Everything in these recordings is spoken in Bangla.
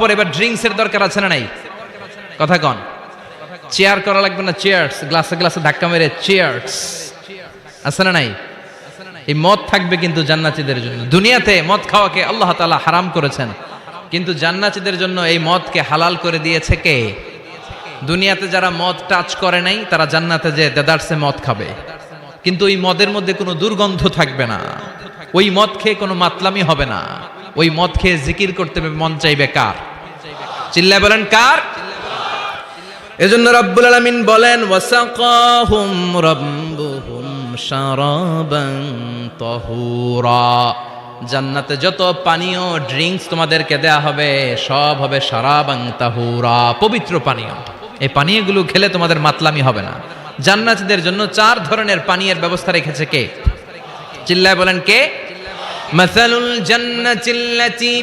পর এবার ড্রিঙ্কস এর দরকার আছে না নাই? কথা কন। চেয়ার করা লাগবে না চেয়ার্স গ্লাসে গ্লাসে ধাক্কা মেরে চেয়ার্স আছে না নাই? এই মদ থাকবে কিন্তু জান্নাতীদের জন্য। দুনিয়াতে মদ খাওয়াকে আল্লাহ তাআলা হারাম করেছেন। কিন্তু জান্নাতীদের জন্য এই মদকে হালাল করে দিয়েছে কে? দুনিয়াতে যারা মদ টাচ করে নাই, তারা জান্নাতে যে দেদারসে মদ খাবে। কিন্তু ওই মদের মধ্যে কোনো দুর্গন্ধ থাকবে না। ওই মদ খেয়ে কোনো মাতলামি হবে না। ওই মদ খেয়ে জিকির করতে মন চাইবে কার? চিল্লায় বলেন কার? এজন্য রব্বুল আলামিন বলেন, ওয়াসাকাহুম রাব্বুহুম শারাবান তাহুরা। জান্নাতে যত পানীয় ড্রিঙ্কস তোমাদেরকে দেয়া হবে, সব হবে শারাবান তাহুরা, পবিত্র পানীয় এই পানীয়গুলো খেলে তোমাদের মাতলামি হবে না। জান্নাতীদের জন্য চার ধরনের পানীয়ের ব্যবস্থা রেখেছে কে? চিল্লায় বলেন কে? মাসালুল জান্নাতিল্লাতী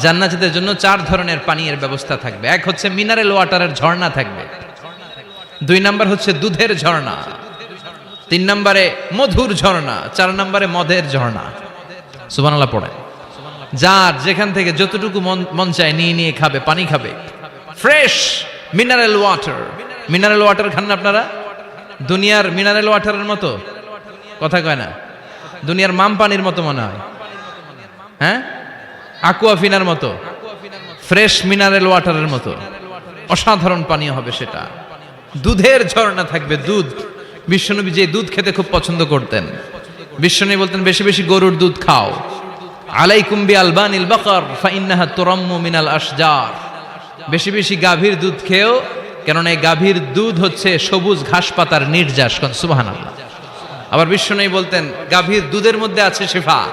জান্নাতীদের জন্য চার ধরনের পানীয়ের ব্যবস্থা থাকবে। এক হচ্ছে মিনারেল ওয়াটারের ঝর্ণা থাকবে। দুই নাম্বার হচ্ছে দুধের ঝর্ণা। তিন নম্বরে মধুর ঝর্ণা। চার নম্বরে মদের ঝর্ণা। সুবানাল্লাহ পড়ে যার যেখান থেকে যতটুকু মন চায় নিয়ে নিয়ে খাবে, পানি খাবে। Fresh mineral water. Mineral water খান না আপনারা? দুনিয়ার মিনারেল ওয়াটারের মতো? কথা কয় না। দুনিয়ার মাম পানির মতো মনে হয়। হ্যাঁ? আকুয়াফিনার মতো, ফ্রেশ মিনারেল ওয়াটারের মতো। অসাধারণ পানীয় হবে সেটা। দুধের ঝর্ণা থাকবে দুধ। বিশ্বনবী যে দুধ খেতে খুব পছন্দ করতেন। বিশ্বনবী বলতেন, বেশি বেশি গরুর দুধ খাও। আলাইকুম বি আলবানিল ফাইন্নাহা মিনাল আশজার। বেশি বেশি গাভীর দুধ খেও, কেননা এই গাভীর দুধ হচ্ছে সবুজ ঘাস পাতার নির্যাস। সুবহানাল্লাহ। আবার বিশ্বনবী বলতেন, গাভীর দুধের মধ্যে আছে শেফা।